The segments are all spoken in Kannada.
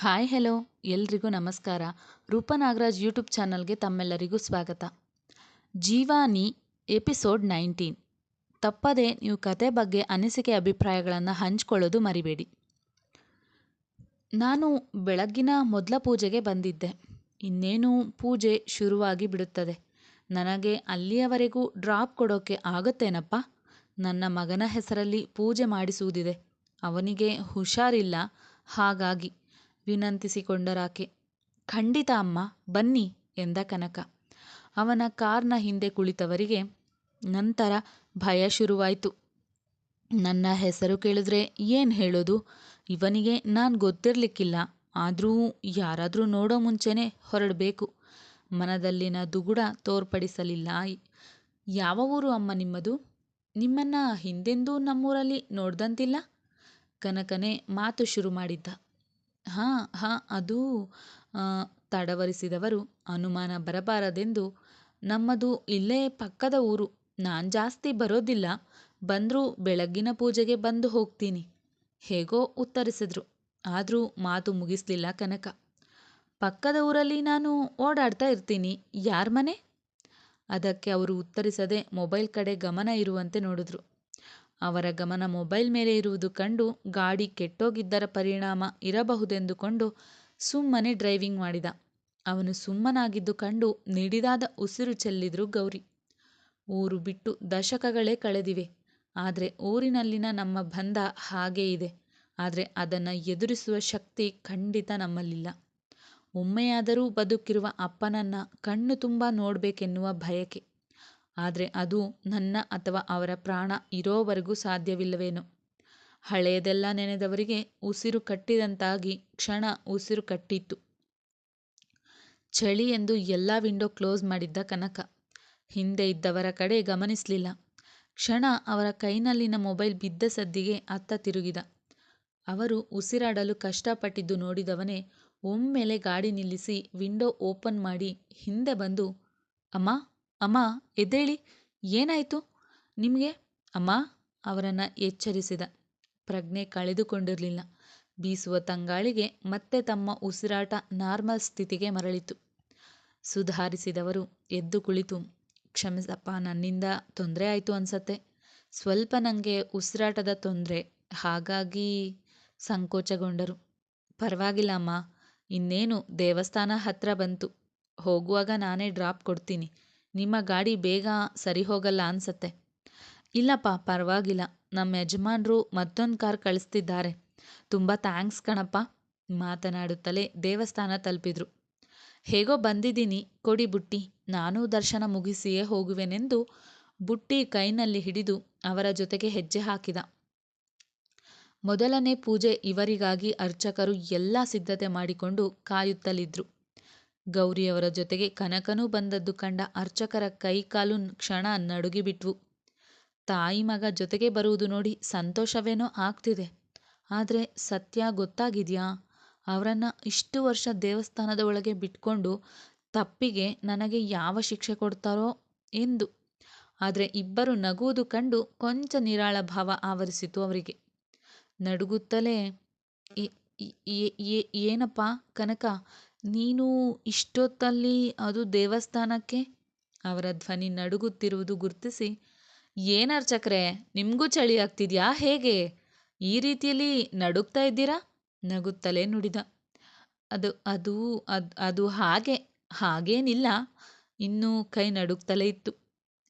Hi, hello. ಎಲ್ರಿಗೂ ನಮಸ್ಕಾರ. ರೂಪ ನಾಗರಾಜ್ ಯೂಟ್ಯೂಬ್ ಚಾನಲ್ಗೆ ತಮ್ಮೆಲ್ಲರಿಗೂ ಸ್ವಾಗತ. ಜೀವಾನಿ, ಎಪಿಸೋಡ್ ನೈನ್ಟೀನ್. ತಪ್ಪದೆ ನೀವು ಕತೆ ಬಗ್ಗೆ ಅನಿಸಿಕೆ ಅಭಿಪ್ರಾಯಗಳನ್ನು ಹಂಚ್ಕೊಳ್ಳೋದು ಮರಿಬೇಡಿ. ನಾನು ಬೆಳಗ್ಗಿನ ಮೊದಲ ಪೂಜೆಗೆ ಬಂದಿದ್ದೆ. ಇನ್ನೇನು ಪೂಜೆ ಶುರುವಾಗಿ ಬಿಡುತ್ತದೆ. ನನಗೆ ಅಲ್ಲಿಯವರೆಗೂ ಡ್ರಾಪ್ ಕೊಡೋಕ್ಕೆ ಆಗುತ್ತೇನಪ್ಪ? ನನ್ನ ಮಗನ ಹೆಸರಲ್ಲಿ ಪೂಜೆ ಮಾಡಿಸುವುದಿದೆ. ಅವನಿಗೆ ಹುಷಾರಿಲ್ಲ. ಹಾಗಾಗಿ ವಿನಂತಿಸಿಕೊಂಡರಾಕೆ, ಖಂಡಿತ ಅಮ್ಮ, ಬನ್ನಿ ಎಂದ ಕನಕ. ಅವನ ಕಾರ್ನ ಹಿಂದೆ ಕುಳಿತವರಿಗೆ ನಂತರ ಭಯ ಶುರುವಾಯಿತು. ನನ್ನ ಹೆಸರು ಕೇಳಿದ್ರೆ ಏನು ಹೇಳೋದು? ಇವನಿಗೆ ನಾನು ಗೊತ್ತಿರಲಿಕ್ಕಿಲ್ಲ. ಆದರೂ ಯಾರಾದರೂ ನೋಡೋ ಮುಂಚೆನೇ ಹೊರಡಬೇಕು. ಮನದಲ್ಲಿನ ದುಗುಡ ತೋರ್ಪಡಿಸಲಿಲ್ಲ. ಯಾವ ಊರು ಅಮ್ಮ ನಿಮ್ಮದು? ನಿಮ್ಮನ್ನ ಹಿಂದೆಂದೂ ನಮ್ಮೂರಲ್ಲಿ ನೋಡ್ದಂತಿಲ್ಲ? ಕನಕನೇ ಮಾತು ಶುರು ಮಾಡಿದ್ದ. ಹಾಂ ಹಾಂ, ಅದು ತಡವರಿಸಿದವರು ಅನುಮಾನ ಬರಬಾರದೆಂದು. ನಮ್ಮದು ಇಲ್ಲೇ ಪಕ್ಕದ ಊರು. ನಾನು ಜಾಸ್ತಿ ಬರೋದಿಲ್ಲ. ಬಂದರೂ ಬೆಳಗ್ಗಿನ ಪೂಜೆಗೆ ಬಂದು ಹೋಗ್ತೀನಿ. ಹೇಗೋ ಉತ್ತರಿಸಿದ್ರು. ಆದರೂ ಮಾತು ಮುಗಿಸ್ಲಿಲ್ಲ ಕನಕ. ಪಕ್ಕದ ಊರಲ್ಲಿ ನಾನು ಓಡಾಡ್ತಾ ಇರ್ತೀನಿ. ಯಾರ ಮನೆ? ಅದಕ್ಕೆ ಅವರು ಉತ್ತರಿಸದೆ ಮೊಬೈಲ್ ಕಡೆ ಗಮನ ಇರುವಂತೆ ನೋಡಿದ್ರು. ಅವರ ಗಮನ ಮೊಬೈಲ್ ಮೇಲೆ ಇರುವುದು ಕಂಡು ಗಾಡಿ ಕೆಟ್ಟೋಗಿದ್ದರ ಪರಿಣಾಮ ಇರಬಹುದೆಂದುಕೊಂಡು ಸುಮ್ಮನೆ ಡ್ರೈವಿಂಗ್ ಮಾಡಿದ. ಅವನು ಸುಮ್ಮನಾಗಿದ್ದು ಕಂಡು ನಿಡಿದಾದ ಉಸಿರು ಚೆಲ್ಲಿದ್ರು ಗೌರಿ. ಊರು ಬಿಟ್ಟು ದಶಕಗಳೇ ಕಳೆದಿವೆ. ಆದರೆ ಊರಿನಲ್ಲಿನ ನಮ್ಮ ಬಂಧ ಹಾಗೇ ಇದೆ. ಆದರೆ ಅದನ್ನು ಎದುರಿಸುವ ಶಕ್ತಿ ಖಂಡಿತ ನಮ್ಮಲ್ಲಿಲ್ಲ. ಒಮ್ಮೆಯಾದರೂ ಬದುಕಿರುವ ಅಪ್ಪನನ್ನ ಕಣ್ಣು ತುಂಬ ನೋಡಬೇಕೆನ್ನುವ ಬಯಕೆ. ಆದರೆ ಅದು ನನ್ನ ಅಥವಾ ಅವರ ಪ್ರಾಣ ಇರೋವರೆಗೂ ಸಾಧ್ಯವಿಲ್ಲವೇನೋ? ಹಳೆಯದೆಲ್ಲ ನೆನೆದವರಿಗೆ ಉಸಿರು ಕಟ್ಟಿದಂತಾಗಿ ಕ್ಷಣ ಉಸಿರು ಕಟ್ಟಿತ್ತು. ಚಳಿ ಎಂದು ಎಲ್ಲ ವಿಂಡೋ ಕ್ಲೋಸ್ ಮಾಡಿದ್ದ ಕನಕ. ಹಿಂದೆ ಇದ್ದವರ ಕಡೆ ಗಮನಿಸಲಿಲ್ಲ. ಕ್ಷಣ ಅವರ ಕೈನಲ್ಲಿನ ಮೊಬೈಲ್ ಬಿದ್ದ ಸದ್ದಿಗೆ ಅತ್ತ ತಿರುಗಿದ. ಅವರು ಉಸಿರಾಡಲು ಕಷ್ಟಪಟ್ಟಿದ್ದು ನೋಡಿದವನೇ ಒಮ್ಮೆಲೆ ಗಾಡಿ ನಿಲ್ಲಿಸಿ ವಿಂಡೋ ಓಪನ್ ಮಾಡಿ ಹಿಂದೆ ಬಂದು, ಅಮ್ಮ ಅಮ್ಮ, ಎದ್ದೇಳಿ. ಏನಾಯಿತು? ನಿಮಗೆ? ಅಮ್ಮ ಅವರನ್ನು ಎಚ್ಚರಿಸಿದ. ಪ್ರಜ್ಞೆ ಕಳೆದುಕೊಂಡಿರಲಿಲ್ಲ. ಬೀಸುವ ತಂಗಾಳಿಗೆ ಮತ್ತೆ ತಮ್ಮ ಉಸಿರಾಟ ನಾರ್ಮಲ್ ಸ್ಥಿತಿಗೆ ಮರಳಿತು. ಸುಧಾರಿಸಿದವರು ಎದ್ದು ಕುಳಿತು. ಕ್ಷಮಿಸಪ್ಪ, ನನ್ನಿಂದ ತೊಂದರೆ ಆಯಿತು ಅನ್ಸತ್ತೆ. ಸ್ವಲ್ಪ ನನಗೆ ಉಸಿರಾಟದ ತೊಂದರೆ. ಹಾಗಾಗಿ ಸಂಕೋಚಗೊಂಡರು. ಪರವಾಗಿಲ್ಲ ಅಮ್ಮ. ಇನ್ನೇನು ದೇವಸ್ಥಾನ ಹತ್ರ ಬಂತು. ಹೋಗುವಾಗ ನಾನೇ ಡ್ರಾಪ್ ಕೊಡ್ತೀನಿ. ನಿಮ್ಮ ಗಾಡಿ ಬೇಗ ಸರಿ ಹೋಗಲ್ಲ ಅನ್ಸತ್ತೆ. ಇಲ್ಲಪ್ಪ, ಪರವಾಗಿಲ್ಲ. ನಮ್ಮ ಯಜಮಾನ್ರು ಮತ್ತೊಂದು ಕಾರ್ ಕಳಿಸ್ತಿದ್ದಾರೆ. ತುಂಬ ಥ್ಯಾಂಕ್ಸ್ ಕಣಪ್ಪ, ಮಾತನಾಡುತ್ತಲೇ ದೇವಸ್ಥಾನ ತಲುಪಿದ್ರು. ಹೇಗೋ ಬಂದಿದ್ದೀನಿ, ಕೊಡಿ ಬುಟ್ಟಿ. ನಾನೂ ದರ್ಶನ ಮುಗಿಸಿಯೇ ಹೋಗುವೆನೆಂದು ಬುಟ್ಟಿ ಕೈನಲ್ಲಿ ಹಿಡಿದು ಅವರ ಜೊತೆಗೆ ಹೆಜ್ಜೆ ಹಾಕಿದ. ಮೊದಲನೇ ಪೂಜೆ ಇವರಿಗಾಗಿ ಅರ್ಚಕರು ಎಲ್ಲ ಸಿದ್ಧತೆ ಮಾಡಿಕೊಂಡು ಕಾಯುತ್ತಲಿದ್ರು. ಗೌರಿಯವರ ಜೊತೆಗೆ ಕನಕನೂ ಬಂದದ್ದು ಕಂಡ ಅರ್ಚಕರ ಕೈಕಾಲು ಕ್ಷಣ ನಡುಗಿಬಿಟ್ವು. ತಾಯಿ ಮಗ ಜೊತೆಗೆ ಬರುವುದು ನೋಡಿ ಸಂತೋಷವೇನೋ ಆಗ್ತಿದೆ. ಆದರೆ ಸತ್ಯ ಗೊತ್ತಾಗಿದೆಯಾ? ಅವರನ್ನು ಇಷ್ಟು ವರ್ಷ ದೇವಸ್ಥಾನದ ಒಳಗೆ ಬಿಟ್ಕೊಂಡು ತಪ್ಪಿಗೆ ನನಗೆ ಯಾವ ಶಿಕ್ಷೆ ಕೊಡ್ತಾರೋ ಎಂದು. ಆದರೆ ಇಬ್ಬರು ನಗುವುದು ಕಂಡು ಕೊಂಚ ನಿರಾಳ ಭಾವ ಆವರಿಸಿತು ಅವರಿಗೆ. ನಡುಗುತ್ತಲೇ ಏನಪ್ಪ ಕನಕ? ನೀನು ಇಷ್ಟೊತ್ತಲ್ಲಿ ಅದು ದೇವಸ್ಥಾನಕ್ಕೆ? ಅವರ ಧ್ವನಿ ನಡುಗುತ್ತಿರುವುದು ಗುರ್ತಿಸಿ. ಏನರ್ಚಕ್ರೆ ನಿಮಗೂ ಚಳಿ ಆಗ್ತಿದ್ಯಾ ಹೇಗೆ? ಈ ರೀತಿಯಲ್ಲಿ ನಡುಗ್ತಾ ಇದ್ದೀರಾ? ನಗುತ್ತಲೇ ನುಡಿದ. ಅದು ಅದು ಅದು ಅದು ಹಾಗೆ, ಹಾಗೇನಿಲ್ಲ. ಇನ್ನೂ ಕೈ ನಡುಗ್ತಲೇ ಇತ್ತು.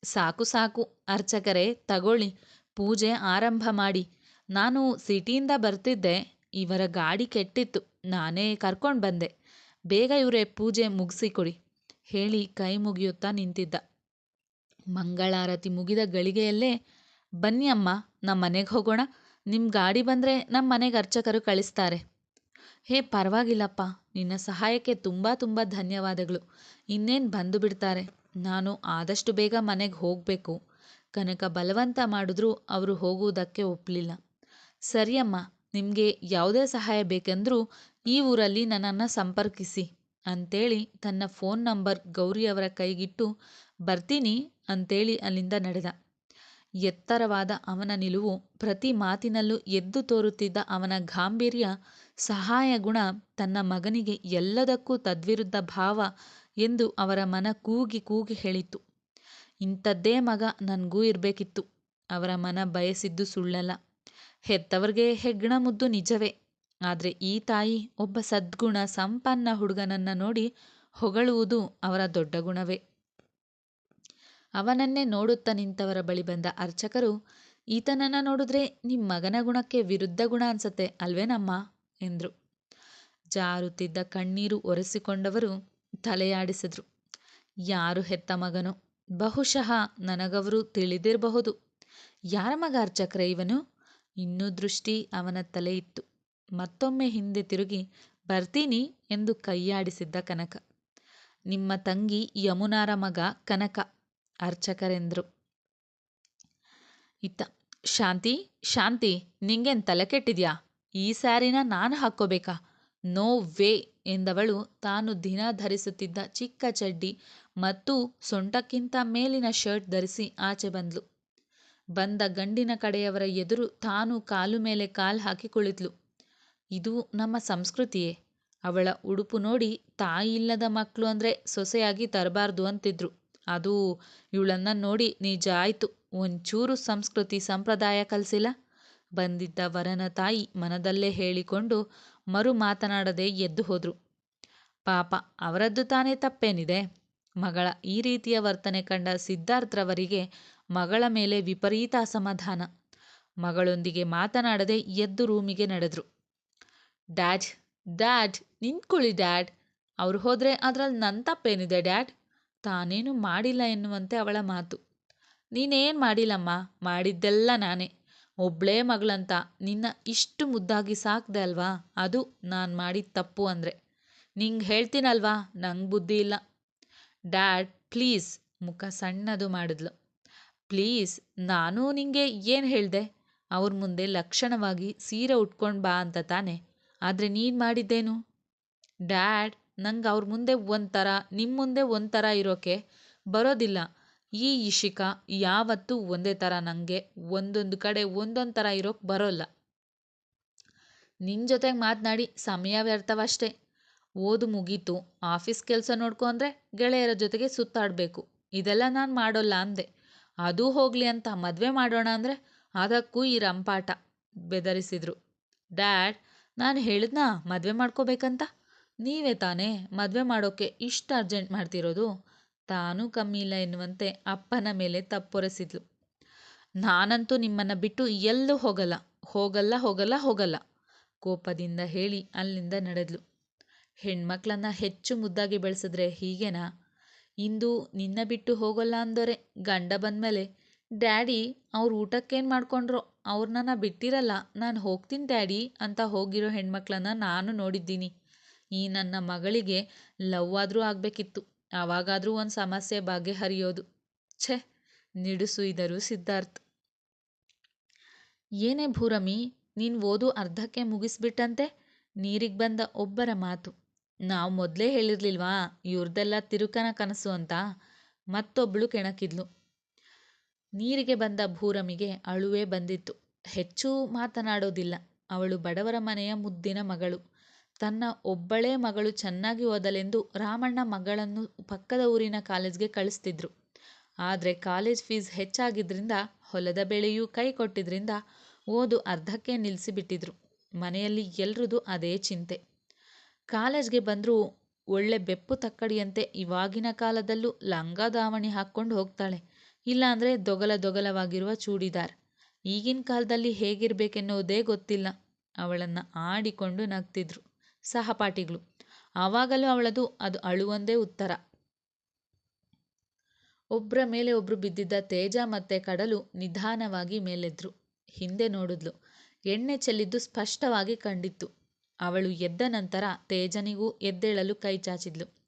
ಸಾಕು ಸಾಕು, ಅರ್ಚಕರೇ, ತಗೊಳ್ಳಿ. ಪೂಜೆ ಆರಂಭ ಮಾಡಿ. ನಾನು ಸಿಟಿಯಿಂದ ಬರ್ತಿದ್ದೆ. ಇವರ ಗಾಡಿ ಕೆಟ್ಟಿತ್ತು. ನಾನೇ ಕರ್ಕೊಂಡು ಬಂದೆ. ಬೇಗ ಇವರೇ ಪೂಜೆ ಮುಗಿಸಿಕೊಡಿ ಹೇಳಿ ಕೈ ಮುಗಿಯುತ್ತಾ ನಿಂತಿದ್ದ. ಮಂಗಳಾರತಿ ಮುಗಿದ ಗಳಿಗೆಯಲ್ಲೇ, ಬನ್ನಿ ಅಮ್ಮ, ನಮ್ಮ ಮನೆಗೆ ಹೋಗೋಣ. ನಿಮ್ಮ ಗಾಡಿ ಬಂದರೆ ನಮ್ಮ ಮನೆಗೆ ಅರ್ಚಕರು ಕಳಿಸ್ತಾರೆ. ಹೇ, ಪರವಾಗಿಲ್ಲಪ್ಪ. ನಿನ್ನ ಸಹಾಯಕ್ಕೆ ತುಂಬ ತುಂಬ ಧನ್ಯವಾದಗಳು. ಇನ್ನೇನು ಬಂದು ಬಿಡ್ತಾರೆ? ನಾನು ಆದಷ್ಟು ಬೇಗ ಮನೆಗೆ ಹೋಗಬೇಕು. ಕನಕ ಬಲವಂತ ಮಾಡಿದ್ರೂ ಅವರು ಹೋಗುವುದಕ್ಕೆ ಒಪ್ಪಲಿಲ್ಲ ಸರಿಯಮ್ಮ ನಿಮಗೆ ಯಾವುದೇ ಸಹಾಯ ಬೇಕೆಂದರೂ ಈ ಊರಲ್ಲಿ ನನ್ನನ್ನು ಸಂಪರ್ಕಿಸಿ ಅಂತೇಳಿ ತನ್ನ ಫೋನ್ ನಂಬರ್ ಗೌರಿಯವರ ಕೈಗಿಟ್ಟು ಬರ್ತೀನಿ ಅಂತೇಳಿ ಅಲ್ಲಿಂದ ನಡೆದ. ಎತ್ತರವಾದ ಅವನ ನಿಲುವು ಪ್ರತಿ ಮಾತಿನಲ್ಲೂ ಎದ್ದು ತೋರುತ್ತಿದ್ದ ಅವನ ಗಾಂಭೀರ್ಯ, ಸಹಾಯ ಗುಣ ತನ್ನ ಮಗನಿಗೆ ಎಲ್ಲದಕ್ಕೂ ತದ್ವಿರುದ್ಧ ಭಾವ ಎಂದು ಅವರ ಮನ ಕೂಗಿ ಕೂಗಿ ಹೇಳಿತ್ತು. ಇಂಥದ್ದೇ ಮಗ ನನಗೂ ಇರಬೇಕಿತ್ತು. ಅವರ ಮನ ಬಯಸಿದ್ದು ಸುಳ್ಳಲ್ಲ. ಹೆತ್ತವರಿಗೆ ಹೆಗ್ಗಣ ಮುದ್ದು ನಿಜವೇ. ಆದರೆ ಈ ತಾಯಿ ಒಬ್ಬ ಸದ್ಗುಣ ಸಂಪನ್ನ ಹುಡುಗನನ್ನ ನೋಡಿ ಹೊಗಳುವುದು ಅವರ ದೊಡ್ಡ ಗುಣವೇ. ಅವನನ್ನೇ ನೋಡುತ್ತಾ ನಿಂತವರ ಬಳಿ ಬಂದ ಅರ್ಚಕರು, ಈತನನ್ನ ನೋಡಿದ್ರೆ ನಿಮ್ಮ ಮಗನ ಗುಣಕ್ಕೆ ವಿರುದ್ಧ ಗುಣ ಅನ್ಸತ್ತೆ ಅಲ್ವೇನಮ್ಮ ಎಂದರು. ಜಾರುತ್ತಿದ್ದ ಕಣ್ಣೀರು ಒರೆಸಿಕೊಂಡವರು ತಲೆಯಾಡಿಸಿದ್ರು. ಯಾರು ಹೆತ್ತ ಮಗನು? ಬಹುಶಃ ನನಗವರು ತಿಳಿದಿರಬಹುದು. ಯಾರ ಮಗ ಅರ್ಚಕ್ರ ಇವನು? ಇನ್ನೂ ದೃಷ್ಟಿ ಅವನ ತಲೆ ಇತ್ತು. ಮತ್ತೊಮ್ಮೆ ಹಿಂದೆ ತಿರುಗಿ, ಬರ್ತೀನಿ ಎಂದು ಕೈಯಾಡಿಸಿದ್ದ ಕನಕ. ನಿಮ್ಮ ತಂಗಿ ಯಮುನಾರ ಮಗ ಕನಕ, ಅರ್ಚಕರೆಂದರು. ಇತ್ತ, ಶಾಂತಿ ಶಾಂತಿ, ನಿಂಗೇನು ತಲೆ ಕೆಟ್ಟಿದ್ಯಾ? ಈ ಸ್ಯಾರಿನ ನಾನು ಹಾಕ್ಕೋಬೇಕಾ? ನೋ ವೇ ಎಂದವಳು ತಾನು ದಿನ ಧರಿಸುತ್ತಿದ್ದ ಚಿಕ್ಕ ಚಡ್ಡಿ ಮತ್ತು ಸೊಂಟಕ್ಕಿಂತ ಮೇಲಿನ ಶರ್ಟ್ ಧರಿಸಿ ಆಚೆ ಬಂದ್ಲು. ಬಂದ ಗಂಡಿನ ಕಡೆಯವರ ಎದುರು ತಾನು ಕಾಲು ಮೇಲೆ ಕಾಲು ಹಾಕಿ ಕುಳಿತ್ಲು. ಇದು ನಮ್ಮ ಸಂಸ್ಕೃತಿಯೇ. ಅವಳ ಉಡುಪು ನೋಡಿ ತಾಯಿಲ್ಲದ ಮಕ್ಕಳು ಅಂದರೆ ಸೊಸೆಯಾಗಿ ತರಬಾರ್ದು ಅಂತಿದ್ರು. ಅದು ಇವಳನ್ನ ನೋಡಿ ನಿಜ ಆಯಿತು. ಒಂಚೂರು ಸಂಸ್ಕೃತಿ ಸಂಪ್ರದಾಯ ಕಲಿಸಿಲ್ಲ? ಬಂದಿದ್ದ ವರನ ತಾಯಿ ಮನದಲ್ಲೇ ಹೇಳಿಕೊಂಡು ಮರು ಮಾತನಾಡದೆ ಎದ್ದು ಹೋದರು. ಪಾಪ, ಅವರದ್ದು ತಾನೇ ತಪ್ಪೇನಿದೆ? ಮಗಳ ಈ ರೀತಿಯ ವರ್ತನೆ ಕಂಡ ಸಿದ್ಧಾರ್ಥ್ರವರಿಗೆ ಮಗಳ ಮೇಲೆ ವಿಪರೀತ ಅಸಮಾಧಾನ. ಮಗಳೊಂದಿಗೆ ಮಾತನಾಡದೆ ಎದ್ದು ರೂಮಿಗೆ ನಡೆದ್ರು. ಡ್ಯಾಡ್ ಡ್ಯಾಡ್ ನಿಂತ್ಕೊಳ್ಳಿ ಡ್ಯಾಡ್ ಅವ್ರು ಹೋದರೆ ಅದರಲ್ಲಿ ನನ್ನ ತಪ್ಪೇನಿದೆ ಡ್ಯಾಡ್ ತಾನೇನು ಮಾಡಿಲ್ಲ ಎನ್ನುವಂತೆ ಅವಳ ಮಾತು. ನೀನೇನು ಮಾಡಿಲ್ಲಮ್ಮ? ಮಾಡಿದ್ದೆಲ್ಲ ನಾನೇ. ಒಬ್ಳೇ ಮಗಳಂತ. ನಿನ್ನ ಇಷ್ಟು ಮುದ್ದಾಗಿ ಸಾಕ್ದೆ ಅಲ್ವಾ? ಅದು ನಾನು ಮಾಡಿದ ತಪ್ಪು ಅಂದರೆ. ನಿಂಗೆ ಹೇಳ್ತೀನಲ್ವಾ? ನಂಗೆ ಬುದ್ಧಿ ಇಲ್ಲ. ಡ್ಯಾಡ್ ಪ್ಲೀಸ್ ಮುಖ ಸಣ್ಣದು ಮಾಡಿದ್ಲು. ಪ್ಲೀಸ್ ನಾನು ನಿಂಗೆ ಏನು ಹೇಳಿದೆ? ಅವ್ರ ಮುಂದೆ ಲಕ್ಷಣವಾಗಿ ಸೀರೆ ಉಟ್ಕೊಂಡು ಬಾ ಅಂತ ತಾನೆ. ಆದರೆ ನೀನು ಮಾಡಿದ್ದೇನು? ಡ್ಯಾಡ್, ನಂಗೆ ಅವ್ರ ಮುಂದೆ ಒಂಥರ ನಿಮ್ಮ ಮುಂದೆ ಒಂಥರ ಇರೋಕೆ ಬರೋದಿಲ್ಲ. ಈ ಇಶಿಕ ಯಾವತ್ತೂ ಒಂದೇ ಥರ ನನಗೆ ಒಂದೊಂದು ಕಡೆ ಒಂದೊಂದು ಥರ ಇರೋಕೆ ಬರೋಲ್ಲ. ನಿನ್ನ ಜೊತೆಗೆ ಮಾತನಾಡಿ ಸಮಯ ವ್ಯರ್ಥವಷ್ಟೇ. ಓದು ಮುಗೀತು, ಆಫೀಸ್ ಕೆಲಸ ನೋಡ್ಕೊ ಗೆಳೆಯರ ಜೊತೆಗೆ ಸುತ್ತಾಡಬೇಕು. ಇದೆಲ್ಲ ನಾನು ಮಾಡೋಲ್ಲ ಅಂದೆ. ಅದು ಹೋಗಲಿ ಅಂತ ಮದುವೆ ಮಾಡೋಣ ಅಂದರೆ ಅದಕ್ಕೂ ಈ ರಂಪಾಟ ಬೆದರಿಸಿದ್ರು. ಡ್ಯಾಡ್ ನಾನು ಹೇಳಿದ್ನಾ ಮದುವೆ ಮಾಡ್ಕೋಬೇಕಂತ? ನೀವೇ ತಾನೇ ಮದುವೆ ಮಾಡೋಕ್ಕೆ ಇಷ್ಟು ಅರ್ಜೆಂಟ್ ಮಾಡ್ತಿರೋದು? ತಾನೂ ಕಮ್ಮಿ ಇಲ್ಲ ಎನ್ನುವಂತೆ ಅಪ್ಪನ ಮೇಲೆ ತಪ್ಪೊರೆಸಿದ್ಲು ನಾನಂತೂ ನಿಮ್ಮನ್ನು ಬಿಟ್ಟು ಎಲ್ಲೂ ಹೋಗಲ್ಲ. ಹೋಗಲ್ಲ ಹೋಗಲ್ಲ ಹೋಗಲ್ಲ. ಕೋಪದಿಂದ ಹೇಳಿ ಅಲ್ಲಿಂದ ನಡೆದ್ಲು. ಹೆಣ್ಮಕ್ಳನ್ನು ಹೆಚ್ಚು ಮುದ್ದಾಗಿ ಬೆಳೆಸಿದ್ರೆ ಹೀಗೇನಾ? ಇಂದು ನಿನ್ನ ಬಿಟ್ಟು ಹೋಗಲ್ಲ ಅಂದರೆ ಗಂಡ ಬಂದಮೇಲೆ ಡ್ಯಾಡಿ ಅವ್ರ ಊಟಕ್ಕೇನು ಮಾಡ್ಕೊಂಡ್ರೋ? ಅವ್ರನ್ನ ಬಿಟ್ಟಿರಲ್ಲ, ನಾನು ಹೋಗ್ತೀನಿ ಡ್ಯಾಡಿ ಅಂತ ಹೋಗಿರೋ ಹೆಣ್ಮಕ್ಳನ್ನ ನಾನು ನೋಡಿದ್ದೀನಿ. ಈ ನನ್ನ ಮಗಳಿಗೆ ಲವ್ ಆದರೂ ಆಗಬೇಕಿತ್ತು ಆವಾಗಾದರೂ ಒಂದು ಸಮಸ್ಯೆ ಬಗೆಹರಿಯೋದು. ಛೆ ನಿಡುಸುಯ್ದರು ಸಿದ್ಧಾರ್ಥ್. ಏನೇ ಭೂರಮಿ, ನೀನು ಓದು ಅರ್ಧಕ್ಕೆ ಮುಗಿಸ್ಬಿಟ್ಟಂತೆ ನೀರಿಗೆ ಬಂದ ಒಬ್ಬರ ಮಾತು. ನಾವು ಮೊದಲೇ ಹೇಳಿರ್ಲಿಲ್ವಾ ಇವ್ರದ್ದೆಲ್ಲ ತಿರುಕನ ಕನಸು ಅಂತ? ಮತ್ತೊಬ್ಬಳು ಕೆಣಕಿದ್ಲು. ನೀರಿಗೆ ಬಂದ ಭೂರಮಿಗೆ ಅಳುವೇ ಬಂದಿತ್ತು. ಹೆಚ್ಚು ಮಾತನಾಡೋದಿಲ್ಲ ಅವಳು ಬಡವರ ಮನೆಯ ಮುದ್ದಿನ ಮಗಳು. ತನ್ನ ಒಬ್ಬಳೇ ಮಗಳು ಚೆನ್ನಾಗಿ ಓದಲೆಂದು ರಾಮಣ್ಣ ಮಗಳನ್ನು ಪಕ್ಕದ ಊರಿನ ಕಾಲೇಜ್ಗೆ ಕಳಿಸ್ತಿದ್ರು. ಆದರೆ ಕಾಲೇಜ್ ಫೀಸ್ ಹೆಚ್ಚಾಗಿದ್ದರಿಂದ ಹೊಲದ ಬೆಳೆಯೂ ಕೈ ಕೊಟ್ಟಿದ್ರಿಂದ ಓದು ಅರ್ಧಕ್ಕೆ ನಿಲ್ಲಿಸಿಬಿಟ್ಟಿದ್ರು ಮನೆಯಲ್ಲಿ ಎಲ್ರದ್ದು ಅದೇ ಚಿಂತೆ. ಕಾಲೇಜ್ಗೆ ಬಂದರೂ ಒಳ್ಳೆ ಬೆಪ್ಪು ತಕ್ಕಡಿಯಂತೆ ಇವಾಗಿನ ಕಾಲದಲ್ಲೂ ಲಂಗ ದಾವಣಿ ಹಾಕ್ಕೊಂಡು ಹೋಗ್ತಾಳೆ. ಇಲ್ಲಾಂದರೆ ದೊಗಲ ದೊಗಲವಾಗಿರುವ ಚೂಡಿದಾರ್. ಈಗಿನ ಕಾಲದಲ್ಲಿ ಹೇಗಿರಬೇಕೆನ್ನುವುದೇ ಗೊತ್ತಿಲ್ಲ. ಅವಳನ್ನು ಆಡಿಕೊಂಡು ನಗ್ತಿದ್ರು ಸಹಪಾಠಿಗಳು. ಆವಾಗಲೂ ಅವಳದು ಅದು ಅಳುವೊಂದೇ ಉತ್ತರ. ಒಬ್ಬರ ಮೇಲೆ ಒಬ್ಬರು ಬಿದ್ದಿದ್ದ ತೇಜ ಮತ್ತೆ ಕಡಲು ನಿಧಾನವಾಗಿ ಮೇಲೆದ್ರು. ಹಿಂದೆ ನೋಡಿದ್ಲು. ಎಣ್ಣೆ ಚೆಲ್ಲಿದ್ದು ಸ್ಪಷ್ಟವಾಗಿ ಕಂಡಿತ್ತು. ಅವಳು ಎದ್ದ ನಂತರ ತೇಜನಿಗೂ ಎದ್ದೇಳಲು ಕೈ ಚಾಚಿದ್ಲು.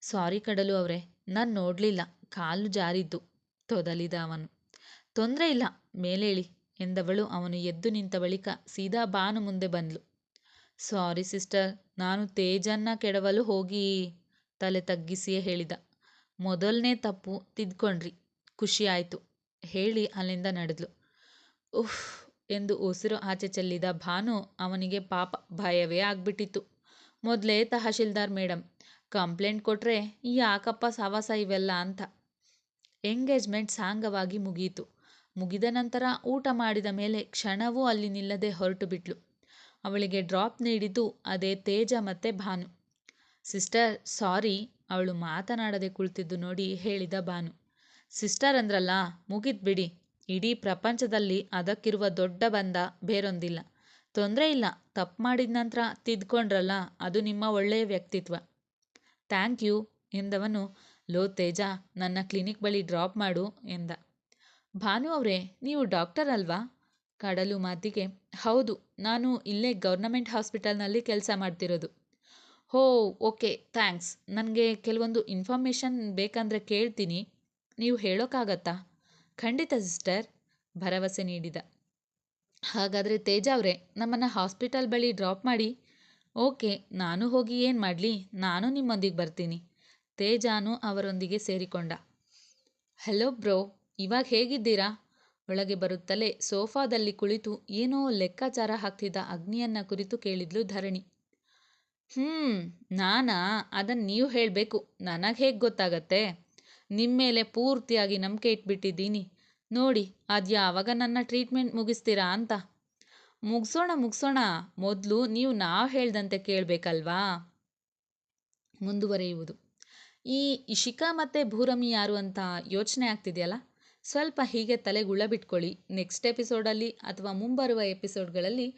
ಸಾರಿ ಕಡಲು ಅವರೇ, ನಾನು ನೋಡಲಿಲ್ಲ. ಕಾಲು ಜಾರಿದ್ದು, ತೊದಲಿದ ಅವನು. ತೊಂದರೆ ಇಲ್ಲ ಮೇಲೇಳಿ ಎಂದವಳು ಅವನು ಎದ್ದು ನಿಂತ ಬಳಿಕ ಸೀದಾ ಬಾನು ಮುಂದೆ ಬಂದ್ಲು. ಸಾರಿ ಸಿಸ್ಟರ್, ನಾನು ತೇಜನ್ನ ಕೆಡವಲು ಹೋಗಿ, ತಲೆ ತಗ್ಗಿಸಿಯೇ ಹೇಳಿದ. ಮೊದಲನೇ ತಪ್ಪು ತಿದ್ಕೊಂಡ್ರಿ, ಖುಷಿ ಆಯಿತು, ಹೇಳಿ ಅಲ್ಲಿಂದ ನಡೆದ್ಲು. ಉಫ್, ಎಂದು ಉಸಿರು ಆಚೆ ಚೆಲ್ಲಿದ ಭಾನು ಅವನಿಗೆ ಪಾಪ ಭಯವೇ ಆಗ್ಬಿಟ್ಟಿತ್ತು. ಮೊದಲೇ ತಹಶೀಲ್ದಾರ್ ಮೇಡಮ್ ಕಂಪ್ಲೇಂಟ್ ಕೊಟ್ಟರೆ ಯಾಕಪ್ಪ ಸಾವಾಸ ಇವೆಲ್ಲ ಅಂತ? ಎಂಗೇಜ್ಮೆಂಟ್ ಸಾಂಗವಾಗಿ ಮುಗಿಯಿತು ಮುಗಿದ ನಂತರ ಊಟ ಮಾಡಿದ ಮೇಲೆ ಕ್ಷಣವೂ ಅಲ್ಲಿ ನಿಲ್ಲದೆ ಹೊರಟು ಬಿಟ್ಲು. ಅವಳಿಗೆ ಡ್ರಾಪ್ ನೀಡಿದ್ದು ಅದೇ ತೇಜ ಮತ್ತೆ ಭಾನು. ಸಿಸ್ಟರ್, ಸಾರಿ. ಅವಳು ಮಾತನಾಡದೆ ಕುಳಿತಿದ್ದು ನೋಡಿ ಹೇಳಿದ ಭಾನು. ಸಿಸ್ಟರ್ ಅಂದ್ರಲ್ಲ ಮುಗಿದ್ ಬಿಡಿ. ಇಡೀ ಪ್ರಪಂಚದಲ್ಲಿ ಅದಕ್ಕಿರುವ ದೊಡ್ಡ ಬಂಧ ಬೇರೊಂದಿಲ್ಲ. ತೊಂದರೆ ಇಲ್ಲ. ತಪ್ಪು ಮಾಡಿದ ನಂತರ ತಿದ್ಕೊಂಡ್ರಲ್ಲ, ಅದು ನಿಮ್ಮ ಒಳ್ಳೆಯ ವ್ಯಕ್ತಿತ್ವ. ಥ್ಯಾಂಕ್ ಯು ಎಂದವನು, ಲೋ ತೇಜ, ನನ್ನ ಕ್ಲಿನಿಕ್ ಬಳಿ ಡ್ರಾಪ್ ಮಾಡು ಎಂದ. ಭಾನು ಅವರೇ, ನೀವು ಡಾಕ್ಟರ್ ಅಲ್ವಾ? ಕಡಲು ಮಾತಿಗೆ, ಹೌದು, ನಾನು ಇಲ್ಲೇ ಗೌರ್ನಮೆಂಟ್ ಹಾಸ್ಪಿಟಲ್ನಲ್ಲಿ ಕೆಲಸ ಮಾಡ್ತಿರೋದು. ಹೋ, ಓಕೆ, ಥ್ಯಾಂಕ್ಸ್. ನನಗೆ ಕೆಲವೊಂದು ಇನ್ಫಾರ್ಮೇಷನ್ ಬೇಕಂದರೆ ಕೇಳ್ತೀನಿ. ನೀವು ಹೇಳೋಕ್ಕಾಗತ್ತಾ? ಖಂಡಿತ, ಸಿಸ್ಟರ್. ಭರವಸೆ ನೀಡಿದ. ಹಾಗಾದರೆ ತೇಜ ಅವರೇ, ನಮ್ಮನ್ನು ಹಾಸ್ಪಿಟಲ್ ಬಳಿ ಡ್ರಾಪ್ ಮಾಡಿ. ಓಕೆ, ನಾನು ಹೋಗಿ ಏನು ಮಾಡಲಿ? ನಾನು ನಿಮ್ಮೊಂದಿಗೆ ಬರ್ತೀನಿ. ತೇಜಾನು ಅವರೊಂದಿಗೆ ಸೇರಿಕೊಂಡ. ಹಲೋ ಬ್ರೋ ಇವಾಗ ಹೇಗಿದ್ದೀರಾ? ಒಳಗೆ ಬರುತ್ತಲೇ ಸೋಫಾದಲ್ಲಿ ಕುಳಿತು ಏನೋ ಲೆಕ್ಕಾಚಾರ ಹಾಕ್ತಿದ್ದ ಅಗ್ನಿಯನ್ನ ಕುರಿತು ಕೇಳಿದ್ಲು ಧರಣಿ. ಹ್ಮ್, ನಾನಾ? ಅದನ್ನು ನೀವು ಹೇಳಬೇಕು. ನನಗೆ ಹೇಗೆ ಗೊತ್ತಾಗತ್ತೆ? ನಿಮ್ಮ ಮೇಲೆ ಪೂರ್ತಿಯಾಗಿ ನಂಬಿಕೆ ಇಟ್ಬಿಟ್ಟಿದ್ದೀನಿ. ನೋಡಿ, ಅದು ಯಾವಾಗ ನನ್ನ ಟ್ರೀಟ್ಮೆಂಟ್ ಮುಗಿಸ್ತೀರಾ ಅಂತ. ಮುಗಿಸೋಣ ಮುಗಿಸೋಣ. ಮೊದಲು ನೀವು ನಾವು ಹೇಳ್ದಂತೆ ಕೇಳಬೇಕಲ್ವಾ? ಮುಂದುವರಿಯುವುದು. ಈ ಇಶಿಕಾ ಮತ್ತು ಭೂರಮಿ ಯಾರು ಅಂತ ಯೋಚನೆ ಆಗ್ತಿದೆಯಲ್ಲ? ಸ್ವಲ್ಪ ಹೀಗೆ ತಲೆಗುಳ ಬಿಟ್ಕೊಳ್ಳಿ. ನೆಕ್ಸ್ಟ್ ಎಪಿಸೋಡಲ್ಲಿ ಅಥವಾ ಮುಂಬರುವ ಎಪಿಸೋಡ್ಗಳಲ್ಲಿ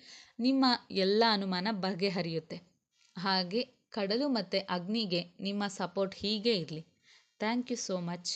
ನಿಮ್ಮ ಎಲ್ಲ ಅನುಮಾನ ಬಗೆಹರಿಯುತ್ತೆ. ಹಾಗೆ ಕಡಲು ಮತ್ತು ಅಗ್ನಿಗೆ ನಿಮ್ಮ ಸಪೋರ್ಟ್ ಹೀಗೆ ಇರಲಿ. Thank you so much.